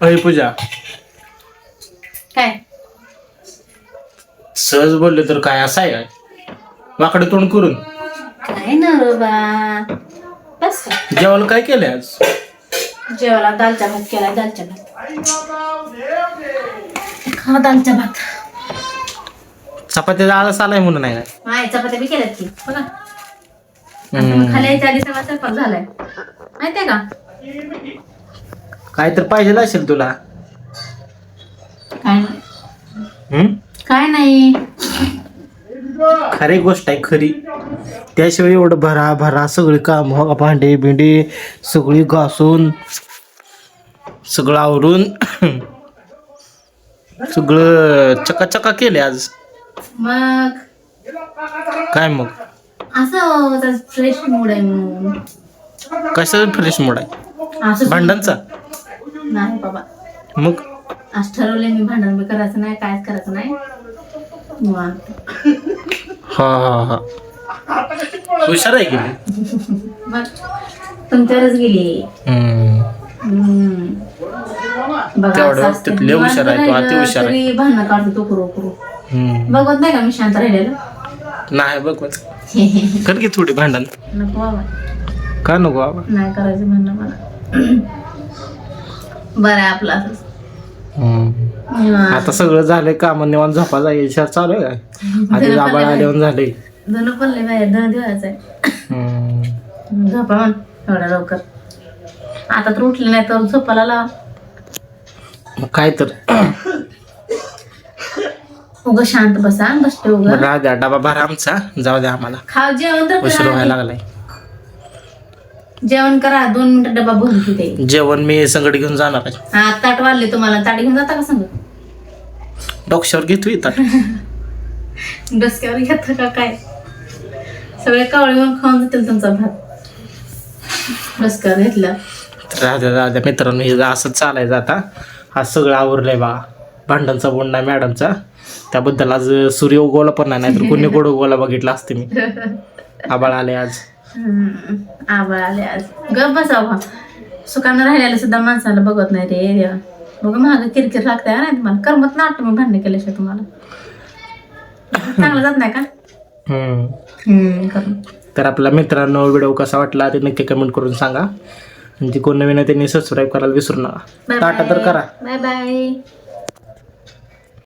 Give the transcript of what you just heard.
अय पूजा. काय? सहज बोलले तर काय असं आहे काय? वाकडे तोंड करून. काय ना बाबा बस. का? जेवायला काय केलंय आज? जेवायला दालचा भात केला दालचा भात. खा दालचा भात. चपात्याचा आळस आलाय म्हणून नाही काय माय चपात्या बी केल्यात की. बघा हम्म. खाली यायच्या आधी सगळा स्वयंपाक झालाय. माहितीये का? काय तर पाहिजे असेल तुला. काय? नाही हम्म? काय नाही. खरी गोष्ट आहे खरी. त्याशिवाय एवढं भरा भरा सगळी काम भांडे बिंडे सगळी घासून सगळं आवरून सगळं चकाचका केले आज. मग? काय मग? असं फ्रेश मूड आहे म्हणून. कशाचा फ्रेश मूड आहे? असं भांडणचा? नाही बाबा मग आज ठरवलंय मी भांडण बी करायचं नाही कायच करायचं नाही निवांत. हा हा हा हुशार आहे की मी. तुमच्यावरच गेली हम्म. हम्म. बघा, तेवढं असं असतं. बाबतीत लय हुशार आहे तो, निवांत अति हुशार आहे. तरी भांडणं काढतो तो करू करू हम्म. बघत नाही का मी शांत राहिलेलं नाही बघ बघ. कर की थोडी भांडण नको बाबा का नको बाबा नाही करायचं म्हणणं मला बरं आहे आपलं हम्म. आता सगळं झालंय काम निवांत झोपा जायचं चालू आहे काय? आधी जाबाळ आल्यावर झालंय. धन पडले बाहेर धन दिवायचं आहे. हम्म. झोपा एवढ्या लवकर. आता तर उठले नाही तर झोपाला लावा. मग काय तर. उग शांत बसा बसते उग. राहू द्या डबा भरा आमचा. जाऊ द्या आम्हाला. खाव जेवण तर उशीर करा व्हायला. लागलाय. जेवण करा दोन मिनिटं डबा भरून तिथे जेवण मी संगड घेऊन जाणार आहे. हा ताट वाढले तुम्हाला. ताट घेऊन जाता का सांग? डोक्यावर घेतो येतात डोसक्यावर घेता का काय? सगळे कावळे मग खाऊन जातील तुमचा भात. डोसक्यावर घेतला. राहू द्या मित्रांनो हे असंच चालायचं आता. हा सगळं आवरलंय बा. भांडणचा बोंडा मॅडमचा. त्याबद्दल आज सूर्य उगवला पण नाही नाहीतर कोणी गोड उगवला बघितला असते मी. आबाळ आले आज. आभाळ आले आज. गप बसा भा सुकानं राहिलेलं सुद्धा माणसाला बघत नाही रे देवा बघ महाग किरकिर लागतंय ना तुम्हाला. करमत ना वाटतं मी भांडण केल्याशिवाय तुम्हाला. चांगलं जात नाही का? हम्म. हम्म करमत. तर आपल्या मित्रांनो व्हिडिओ कसा वाटला ते नक्की कमेंट करून सांगा. आणि जी कोण नवीन आहे त्यांनी सबस्क्राईब करायला विसरू नका. टाटा तर करा. Bye bye